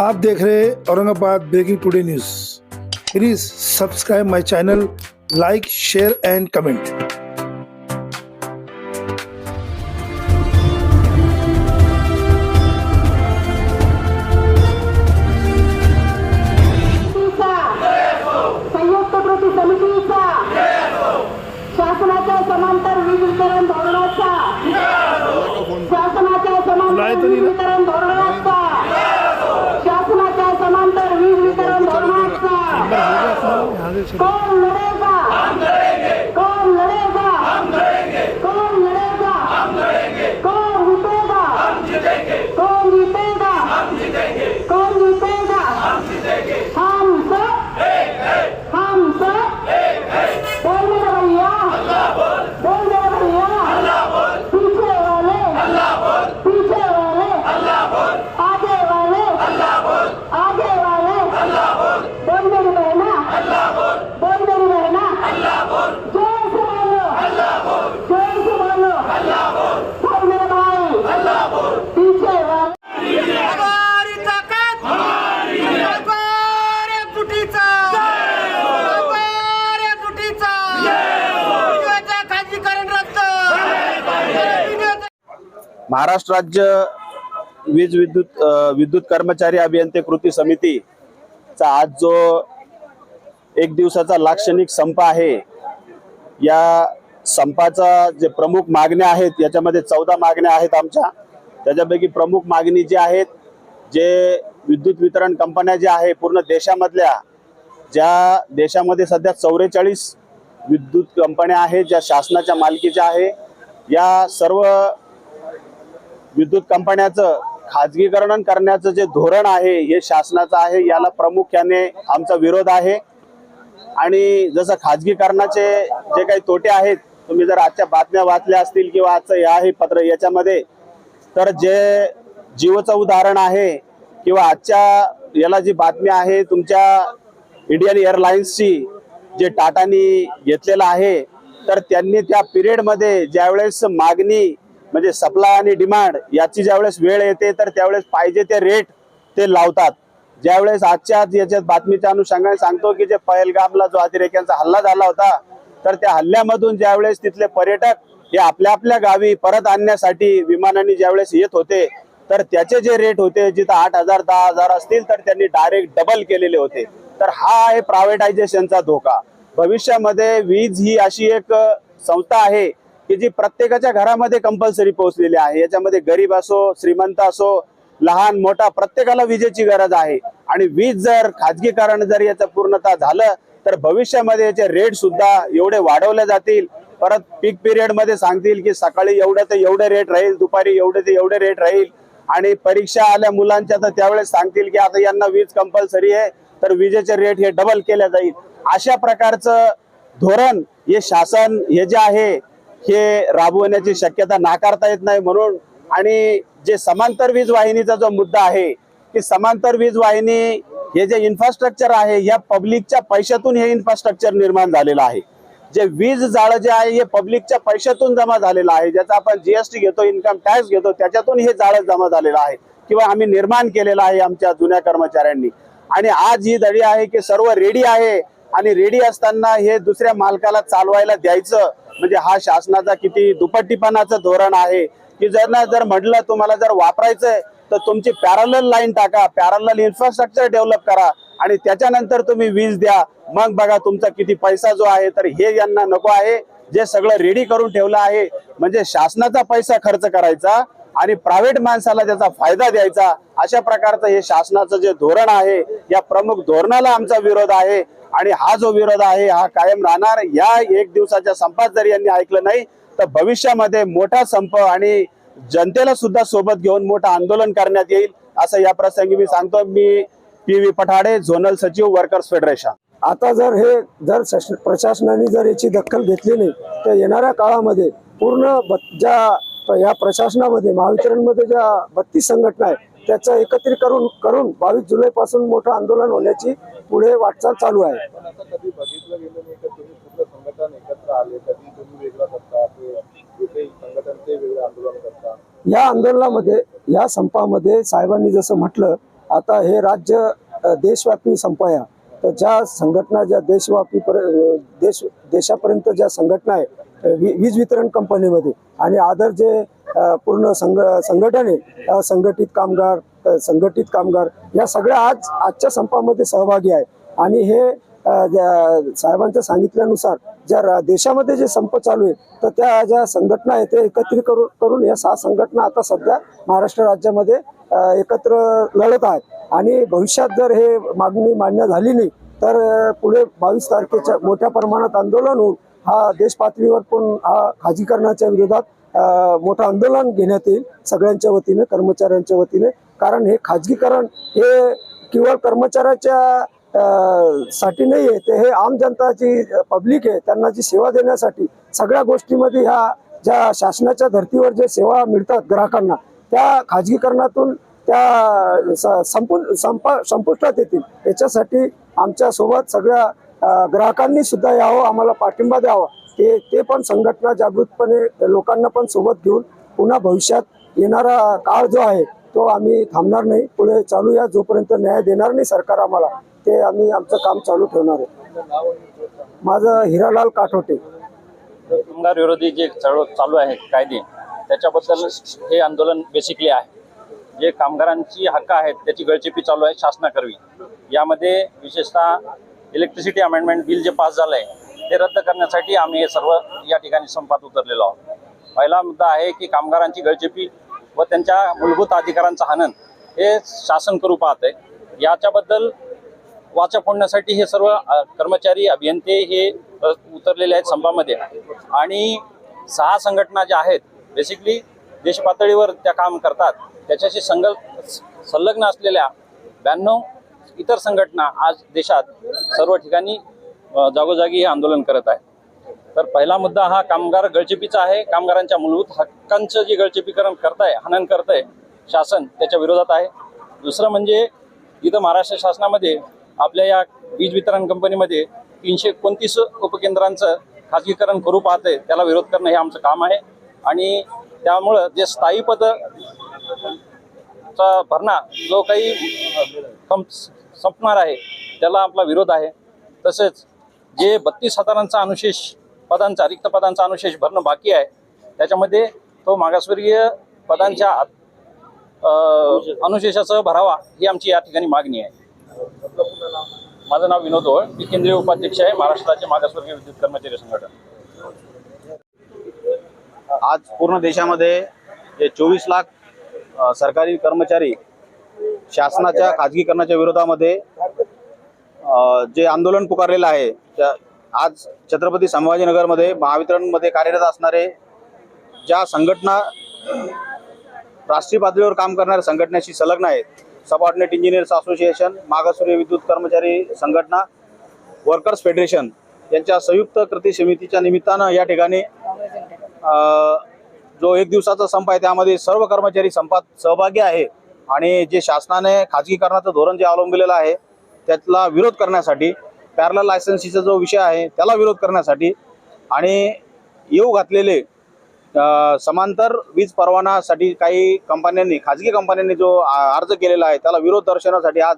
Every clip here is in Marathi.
आप देख रहे हैं Aurangabad breaking today news. Please subscribe my channel like share and comment समांतर वीज वितरण धोरणाचा शासनाच्या समांतर वीज वितरण धोरणाचा महाराष्ट्र राज्य वीज विद्युत विद्युत कर्मचारी अभियंते कृती समितीचा आज जो एक दिवसाचा लाक्षणिक संप आहे या संपाचा जे प्रमुख मागण्या आहेत याच्यामध्ये चौदा मागण्या आहेत आमच्या. त्याच्यापैकी प्रमुख मागणी जी आहेत जे विद्युत वितरण कंपन्या ज्या आहे पूर्ण देशामधल्या ज्या देशामध्ये सध्या चौवेचाळीस विद्युत कंपन्या आहेत ज्या शासनाच्या मालकीच्या आहे या सर्व विद्युत कंपन्याचं खाजगीकरण करण्याचं जे धोरण आहे हे शासनाचं आहे याला प्रामुख्याने आमचा विरोध आहे. आणि जसं खाजगीकरणाचे जे काही तोटे आहेत तुम्ही जर आजच्या बातम्या वाचल्या असतील किंवा आजचं हे आहे पत्र याच्यामध्ये तर जे जीवचं उदाहरण आहे किंवा आजच्या याला जी बातमी आहे तुमच्या इंडियन एअरलाइन्सची जे टाटानी घेतलेलं आहे तर त्यांनी त्या पिरियडमध्ये ज्यावेळेस मागणी म्हणजे सप्लाय आणि डिमांड याची ज्यावेळेस वेळ येते तर त्यावेळेस पाहिजे ते रेट ते लावतात. ज्यावेळेस आजच्या आज याच्यात बातमीच्या अनुषंगाने सांगतो की जे पहलगामला जो अतिरेक्यांचा हल्ला झाला होता तर त्या हल्ल्यामधून ज्यावेळेस तिथले पर्यटक हे आपल्या आपल्या गावी परत आणण्यासाठी विमानाने ज्यावेळेस येत होते तर त्याचे जे रेट होते जिथं आठ हजार दहा हजार असतील तर त्यांनी डायरेक्ट डबल केलेले होते. तर हा आहे प्रायव्हेटायझेशनचा धोका. भविष्यामध्ये वीज ही अशी एक संस्था आहे की जी प्रत्येकाच्या घरामध्ये कंपल्सरी पोहोचलेली आहे. याच्यामध्ये गरीब असो श्रीमंत असो लहान मोठा प्रत्येकाला विजेची गरज आहे. आणि वीज जर खाजगीकरण जर याचं पूर्णतः झालं तर भविष्यामध्ये याचे रेट सुद्धा एवढे वाढवले जातील. परत पीक पिरियडमध्ये सांगतील की सकाळी एवढे ते एवढे रेट राहील दुपारी एवढे ते एवढे रेट राहील. आणि परीक्षा आल्या मुलांच्या तर त्यावेळेस सांगतील की आता यांना वीज कंपल्सरी आहे तर विजेचे रेट हे डबल केल्या जाईल. अशा प्रकारचं धोरण हे शासन हे जे आहे हे राबवण्याची शक्यता नाकारता येत नाही म्हणून आणि जे समांतर वीज वाहिनीचा जो मुद्दा आहे की समांतर वीज वाहिनी हे जे इन्फ्रास्ट्रक्चर आहे या पब्लिकच्या पैशातून हे इन्फ्रास्ट्रक्चर निर्माण झालेलं आहे. जे वीज जाळं जे आहे हे पब्लिकच्या पैशातून जमा झालेलं आहे. ज्याचा आपण जीएसटी घेतो इन्कम टॅक्स घेतो त्याच्यातून हे जाळं जमा झालेलं आहे. किंवा आम्ही निर्माण केलेलं आहे आमच्या जुन्या कर्मचाऱ्यांनी. आणि आज ही दडी आहे की सर्व रेडी आहे. आणि रेडी असताना हे दुसऱ्या मालकाला चालवायला द्यायचं. म्हणजे हा शासनाचा किती दुपट्टीपणाचं धोरण आहे की जर ना जर म्हटलं तुम्हाला जर वापरायचंय तर तुमची पॅरल लाईन टाका पॅरल इन्फ्रास्ट्रक्चर डेव्हलप करा आणि त्याच्यानंतर तुम्ही वीज द्या. मग बघा तुमचा किती पैसा जो आहे तर हे यांना नको आहे. जे सगळं रेडी करून ठेवलं आहे म्हणजे शासनाचा पैसा खर्च करायचा आणि प्रायव्हेट माणसाला त्याचा फायदा द्यायचा. अशा प्रकारचं हे शासनाचं जे धोरण आहे या प्रमुख धोरणाला आमचा विरोध आहे. आणि हा जो विरोध आहे हा कायम राहणार. या एक दिवसाच्या संपात जर यांनी ऐकलं नाही तर भविष्यामध्ये मोठा संप आणि जनतेला सुद्धा सोबत घेऊन मोठं आंदोलन करण्यात येईल असं या प्रसंगी मी सांगतो. मी पी व्ही पठाडे झोनल सचिव वर्कर्स फेडरेशन. आता जर हे जर प्रशासनाने जर याची दखल घेतली नाही तर येणाऱ्या काळामध्ये पूर्ण ज्या या प्रशासनामध्ये महावितरणमध्ये ज्या बत्तीस संघटना आहेत त्याचं एकत्रीकरण करून बावीस जुलै पासून मोठं आंदोलन होण्याची पुढे वाटचाल चालू आहे. या आंदोलनामध्ये या संपामध्ये साहेबांनी जसं म्हटलं आता हे राज्य देशव्यापी संप आहे. तर ज्या संघटना ज्या देशव्यापी देश देशापर्यंत ज्या संघटना आहे वीज वितरण कंपनीमध्ये. आणि आदर जे पूर्ण संघ संघटन आहे संघटित कामगार संघटित कामगार या सगळ्या आज आजच्या संपामध्ये सहभागी आहे. आणि हे साहेबांच्या सांगितल्यानुसार ज्या रा- देशामध्ये जे संप चालू आहे तर त्या ज्या संघटना आहेत ते एकत्रित करून करून या सहा संघटना आता सध्या महाराष्ट्र राज्यामध्ये एकत्र लढत आहेत. आणि भविष्यात जर हे मागणी मान्य झाली नाही तर पुढे बावीस तारखेच्या मोठ्या प्रमाणात आंदोलन होऊन हा देश पातळीवर पण हा खाजगीकरणाच्या विरोधात मोठं आंदोलन घेण्यात येईल सगळ्यांच्या वतीने कर्मचाऱ्यांच्या वतीने. कारण हे खाजगीकरण हे केवळ कर्मचाऱ्याच्या साठी नाही आहे ते हे आम जनता जी पब्लिक आहे त्यांना जी सेवा देण्यासाठी सगळ्या गोष्टीमध्ये ह्या ज्या शासनाच्या धर्तीवर जे सेवा मिळतात ग्राहकांना त्या खाजगीकरणातून त्या स- संपा संपुष्टात येतील. याच्यासाठी आमच्यासोबत सगळ्या ग्राहकांनी सुद्धा यावं आम्हाला पाठिंबा द्यावा. ते ते पण संघटना जागृतपणे लोकांना पण सोबत घेऊन पुन्हा भविष्यात येणारा काळ जो आहे तो आम्ही थांबणार नाही. पुढे चालू या जोपर्यंत न्याय देणार नाही सरकार आम्हाला ते आम्ही आमचं काम चालू ठेवणार आहे. माझं हिरालाल काठोटे. कामगार विरोधी जे चळवळ चालू आहे कायदे त्याच्याबद्दल हे आंदोलन बेसिकली आहे. जे कामगारांची हक्क आहेत त्याची गळचेपी चालू आहे शासनाकरवी. यामध्ये विशेषतः इलेक्ट्रिसिटी अमेंडमेंट बिल जे पास झालं आहे ते रद्द करण्यासाठी आम्ही हे सर्व या ठिकाणी संपात उतरलेलो आहोत. पहिला मुद्दा आहे की कामगारांची गळचेपी व त्यांच्या मूलभूत अधिकारांचं हनन हे शासन करू पाहत आहे. याच्याबद्दल वाचा फोडण्यासाठी हे सर्व कर्मचारी अभियंते हे उतरलेले आहेत संपामध्ये. आणि सहा संघटना ज्या आहेत बेसिकली देशपातळीवर त्या काम करतात. त्याच्याशी संग संलग्न असलेल्या ब्याण्णव इतर संघटना आज देशात सर्व ठिकाणी जागोजागी हे आंदोलन करत आहे तर पहिला मुद्दा हा कामगार गळचेपीचा आहे. कामगारांच्या मूलभूत हक्कांचं जे गळचेपीकरण करताय हनन करतंय शासन त्याच्या विरोधात आहे. दुसरं म्हणजे इथं महाराष्ट्र शासनामध्ये आपल्या या वीज वितरण कंपनीमध्ये तीनशे एकोणतीस उपकेंद्रांचं खाजगीकरण करू पाहते त्याला विरोध करणं हे आमचं काम आहे. आणि त्यामुळं जे स्थायी पद चा भरणा जो काही संपणार आहे त्याला आपला विरोध आहे. तसेच जे बत्तीस हजारांचा अनुशेष पदांचा रिक्त पदांचा अनुशेष भरणं बाकी आहे त्याच्यामध्ये तो मागासवर्गीय पदांच्या अ, अनुशेषासह भरावा ही आमची या ठिकाणी मागणी आहे. माझं नाव विनोद ओळ मी केंद्रीय उपाध्यक्ष आहे महाराष्ट्र राज्य मागासवर्गीय विद्युत कर्मचारी संघटना. आज पूर्ण देशामध्ये जे चोवीस लाख सरकारी कर्मचारी शासनाच्या खाजगीकरणाच्या विरोधामध्ये जे आंदोलन पुकारलेलं आहे त्या- आज छत्रपती संभाजीनगरमध्ये महावितरणमध्ये कार्यरत असणारे ज्या संघटना राष्ट्रीय पातळीवर काम करणाऱ्या संघटनेशी संलग्न आहेत सबऑर्डिनेट इंजिनियर्स असोसिएशन मागासवर्गीय विद्युत कर्मचारी संघटना वर्कर्स फेडरेशन यांच्या संयुक्त कृती समितीच्या निमित्तानं या ठिकाणी जो एक दिवसाचा संप आहे त्यामध्ये सर्व कर्मचारी संपात सहभागी आहे. आणि जे शासनाने खाजगीकरणाचं धोरण जे अवलंबिलेलं आहे त्यातला विरोध करण्यासाठी पॅरल लायसन्सीचा जो विषय आहे त्याला विरोध करण्यासाठी आणि येऊ घातलेले समांतर वीज परवानासाठी काही कंपन्यांनी खाजगी कंपन्यांनी जो आ- अर्ज केलेला आहे त्याला विरोध दर्शवण्यासाठी आज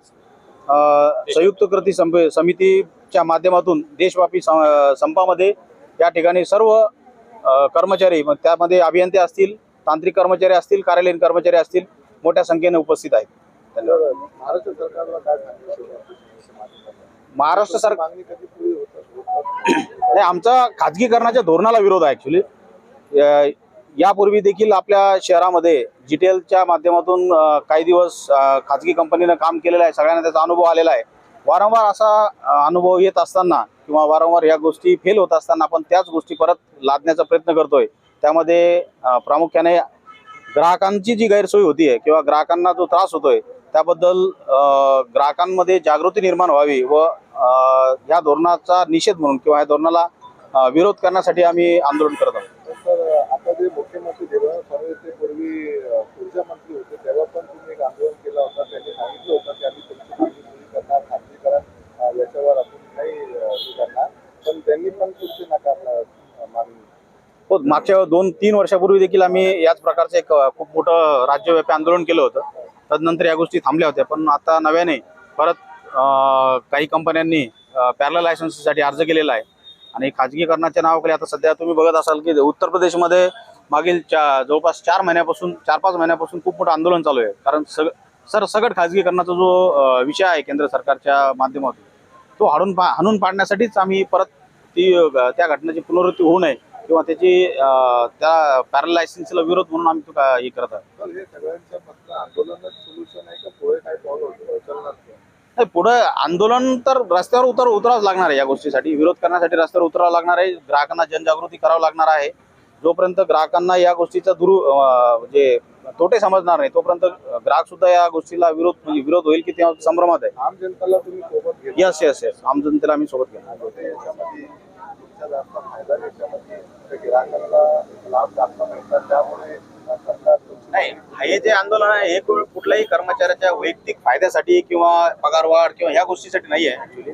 संयुक्त कृती संप समितीच्या माध्यमातून देशव्यापी संपामध्ये या ठिकाणी सर्व कर्मचारी मग त्यामध्ये अभियंते असतील तांत्रिक कर्मचारी असतील कार्यालयीन कर्मचारी असतील मोठ्या संख्येने उपस्थित आहेत. महाराष्ट्र सरकार नाही आमचा खाजगीकरणाच्या धोरणाला विरोध आहे ऍक्च्युली यापूर्वी देखील आपल्या शहरामध्ये जीटीएलच्या माध्यमातून काही दिवस खाजगी कंपनीनं काम केलेलं आहे सगळ्यांना त्याचा अनुभव आलेला आहे. वारंवार असा अनुभव येत असताना किंवा वारंवार या गोष्टी फेल होत असताना आपण त्याच गोष्टी परत लादण्याचा प्रयत्न करतोय. त्यामध्ये प्रामुख्याने ग्राहकांची जी गैरसोय होती आहे किंवा ग्राहकांना जो त्रास होतोय त्याबद्दल ग्राहकांमध्ये जागृती निर्माण व्हावी व ह्या या धोरणाचा निषेध म्हणून किंवा या धोरणाला विरोध करण्यासाठी आम्ही आंदोलन करत आहोत. आता जे मुख्यमंत्री देवेंद्र फडणवीस पूर्वी अं, ऊर्जा मंत्री होते तेव्हा पण तुम्ही एक आंदोलन केलं होतं त्यांनी सांगितलं होतं की आम्ही तुमची मागणी पूर्ण करणार खासगीकरण अं, याच्यावर आपण नाही अं, हे करणार पण त्यांनी पण तुमची मागणी. हो मागच्या दोन तीन वर्षापूर्वी देखील आम्ही याच प्रकारचं एक अ, खूप मोठं राज्यव्यापी आंदोलन केलं होतं. तदनंतर या गोष्टी थांबल्या होत्या. पण आता नव्याने परत काही कंपन्यांनी पॅरल लायसन्ससाठी अर्ज केलेला आहे. आणि खाजगीकरणाच्या नावाखाली आता सध्या तुम्ही बघत असाल की उत्तर प्रदेशमध्ये मागील चा जवळपास चार महिन्यापासून चार पाच महिन्यापासून खूप मोठं आंदोलन चालू आहे. कारण सग सर सगट खाजगीकरणाचा जो विषय आहे केंद्र सरकारच्या माध्यमातून तो हाडून पा हाणून पाडण्यासाठीच आम्ही परत ती त्या घटनेची पुनरावृत्ती होऊ नये किंवा त्याची त्या पॅरल लायसन्सला विरोध म्हणून आम्ही तो का- हे करत आहे तर सगळ्यांचं फक्त आंदोलनच सोल्युशन आहे का? पुढे काय पावलं उचलणार का? नाही पुढे आंदोलन तर रस्त्यावर उतर उतरावंच लागणार आहे या गोष्टीसाठी. विरोध करण्यासाठी रस्त्यावर उतरावं लागणार आहे. ग्राहकांना जनजागृती करावं लागणार आहे. जोपर्यंत ग्राहकांना या गोष्टीचा दुरु म्हणजे तोटे समजणार नाही तोपर्यंत ग्राहक सुद्धा या गोष्टीला विरोध म्हणजे विरोध होईल की तेव्हा संभ्रमात आहे. आम जनताला तुम्ही सोबत घेतलं यस यस यस आम जनतेला आम्ही सोबत घेणार. होते याच्यामध्ये तुमचा जास्त फायदा याच्यामध्ये त्या गिराकांना लाभ जास्त मिळतात त्यामुळे सरकार तुमची- नाही हे जे आंदोलन आहे हे कुठल्याही कर्मचाऱ्याच्या वैयक्तिक फायद्यासाठी किंवा पगारवाढ किंवा ह्या गोष्टीसाठी नाही आहे ऍक्च्युली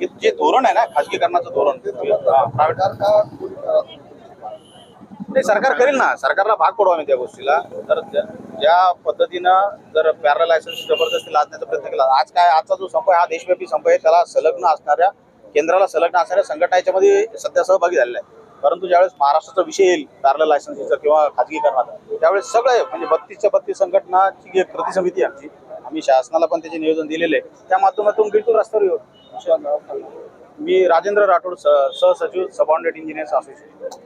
हे जे धोरण आहे ना खाजगीकरणाचं धोरण प्रायव्हेट सरकार का पूर्ण करत नाही तुमची मागणी? नाही सरकार करेल ना. सरकारला भाग पडू आम्ही त्या गोष्टीला. तर ज्या- ज्या पद्धतीनं जर पॅरल लायसन्स जबरदस्ती लादण्याचा प्रयत्न केला आज काय आजचा जो संप आहे हा देशव्यापी संप आहे. त्याला संलग्न असणाऱ्या केंद्राला संलग्न असणाऱ्या संघटना याच्यामध्ये सध्या सहभागी झालेला आहे परंतु ज्यावेळेस महाराष्ट्राचा विषय येईल पॅरल लायसन्सचा किंवा खाजगीकरणाचा त्यावेळेस सगळे म्हणजे बत्तीसच्या बत्तीस संघटनाची एक कृती समिती आमची आम्ही शासनाला पण त्याचे नियोजन दिलेले आहे. त्या माध्यमातून बिलकुल रस्त्यावर येऊ. मी राजेंद्र राठोड सहसचिव सबॉर्डिनेट इंजिनियर्स असोसिएशन.